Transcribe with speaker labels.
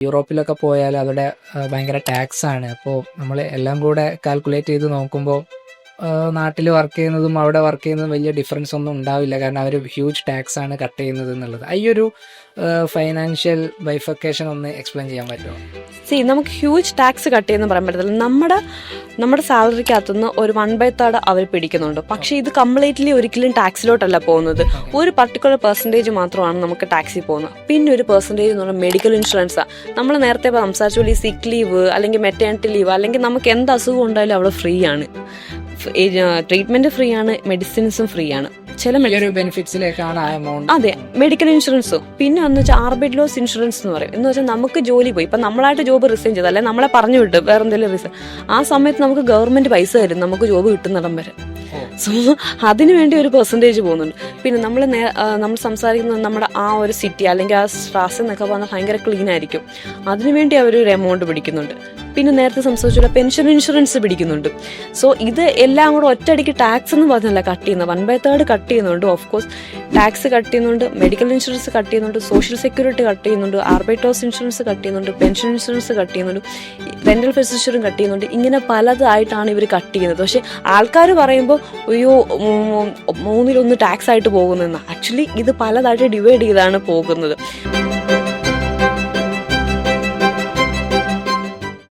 Speaker 1: യൂറോപ്പിലൊക്കെ പോയാൽ അവിടെ ഭയങ്കര ടാക്സ് ആണ് അപ്പോൾ നമ്മൾ എല്ലാം കൂടെ കാൽക്കുലേറ്റ് ചെയ്ത് നോക്കുമ്പോൾ നാട്ടിൽ വർക്ക് ചെയ്യുന്നതും അവിടെ വർക്ക് ചെയ്യുന്നതും വലിയ ഡിഫറൻസ് ഒന്നും ഉണ്ടാവില്ല. കാരണം അവർ ഹ്യൂജ് ടാക്സ് ആണ് കട്ട് ചെയ്യുന്നത് എന്നുള്ളത്. ഈ ഒരു ഫൈനാൻഷ്യൽ ബൈഫക്കേഷൻ ഒന്ന് എക്സ്പ്ലെയിൻ ചെയ്യാൻ പറ്റുമോ?
Speaker 2: സി നമുക്ക് ഹ്യൂജ് ടാക്സ് കട്ട് ചെയ്യുന്ന പറയാൻ പറ്റത്തില്ല. നമ്മുടെ നമ്മുടെ സാലറിക്കകത്തുനിന്ന് ഒരു വൺ ബൈ തേർഡ് അവർ പിടിക്കുന്നുണ്ട്. പക്ഷേ ഇത് കംപ്ലീറ്റ്ലി ഒരിക്കലും ടാക്സിലോട്ടല്ല പോകുന്നത്. ഒരു പർട്ടിക്കുലർ പെർസെന്റേജ് മാത്രമാണ് നമുക്ക് ടാക്സിൽ പോകുന്നത്. പിന്നെ ഒരു പെർസെന്റേജ് എന്ന് പറഞ്ഞാൽ മെഡിക്കൽ ഇൻഷുറൻസാണ് നമ്മൾ നേരത്തെ സംസാരിച്ചു ഈ സിക്ക് ലീവ് അല്ലെങ്കിൽ മെറ്റേണിറ്റി ലീവ് അല്ലെങ്കിൽ നമുക്ക് എന്ത് അസുഖം ഉണ്ടായാലും അവിടെ ഫ്രീ ആണ്. ട്രീറ്റ്മെന്റ് ഫ്രീ ആണ് മെഡിസിൻസും ഫ്രീ ആണ്. ചില
Speaker 1: ബെനിഫിറ്റ്സിലേക്കാണ്
Speaker 2: അതെ മെഡിക്കൽ ഇൻഷുറൻസും പിന്നെ എന്ന് വെച്ചാൽ ആർബിഡ് ലോസ് ഇൻഷുറൻസ് എന്ന് പറയും. എന്ന് വെച്ചാൽ നമുക്ക് ജോലി പോയി. ഇപ്പം നമ്മളായിട്ട് ജോബ് റിസൈൻ ചെയ്ത്. അല്ലെ നമ്മളെ പറഞ്ഞു വിട്ടു വേറെ എന്തെങ്കിലും റിസൈൻ ആ സമയത്ത് നമുക്ക് ഗവൺമെന്റ് പൈസ തരും. നമുക്ക് ജോബ് കിട്ടുന്നിടം വരെ. സോ അതിനു വേണ്ടി ഒരു പെർസെന്റേജ് പോകുന്നുണ്ട്. പിന്നെ നമ്മൾ നമ്മൾ സംസാരിക്കുന്നത് നമ്മുടെ ആ ഒരു സിറ്റി അല്ലെങ്കിൽ ആ സ്ട്രാസ് എന്നൊക്കെ പറഞ്ഞാൽ ഭയങ്കര ക്ലീൻ ആയിരിക്കും. അതിനുവേണ്ടി അവർ ഒരു എമൗണ്ട് പിടിക്കുന്നുണ്ട്. പിന്നെ നേരത്തെ സംസാരിച്ചുള്ള പെൻഷൻ ഇൻഷുറൻസ് പിടിക്കുന്നുണ്ട്. സോ ഇത് എല്ലാം കൂടെ ഒറ്റയടിക്ക് ടാക്സ് എന്ന് പറഞ്ഞല്ല കട്ട് ചെയ്യുന്നത്. വൺ ബൈ തേർഡ് കട്ട് ചെയ്യുന്നുണ്ട് ഓഫ് കോഴ്സ് ടാക്സ് കട്ട് ചെയ്യുന്നുണ്ട് മെഡിക്കൽ ഇൻഷുറൻസ് കട്ട് ചെയ്യുന്നുണ്ട് സോഷ്യൽ സെക്യൂരിറ്റി കട്ട് ചെയ്യുന്നുണ്ട് ആർബൈറ്റോസ് ഇൻഷുറൻസ് കട്ട് ചെയ്യുന്നുണ്ട് പെൻഷൻ ഇൻഷുറൻസ് കട്ട് ചെയ്യുന്നുണ്ട് റെന്റൽ ഫെസിഷറും കട്ട് ചെയ്യുന്നുണ്ട്. ഇങ്ങനെ പലതായിട്ടാണ് ഇവർ കട്ട് ചെയ്യുന്നത്. പക്ഷേ ആൾക്കാർ പറയുമ്പോൾ അയ്യോ മൂന്നിലൊന്ന് ടാക്സ് ആയിട്ട് പോകുന്നതെന്ന് ആക്ച്വലി ഇത് പലതായിട്ട് ഡിവൈഡ് ചെയ്താണ് പോകുന്നത്.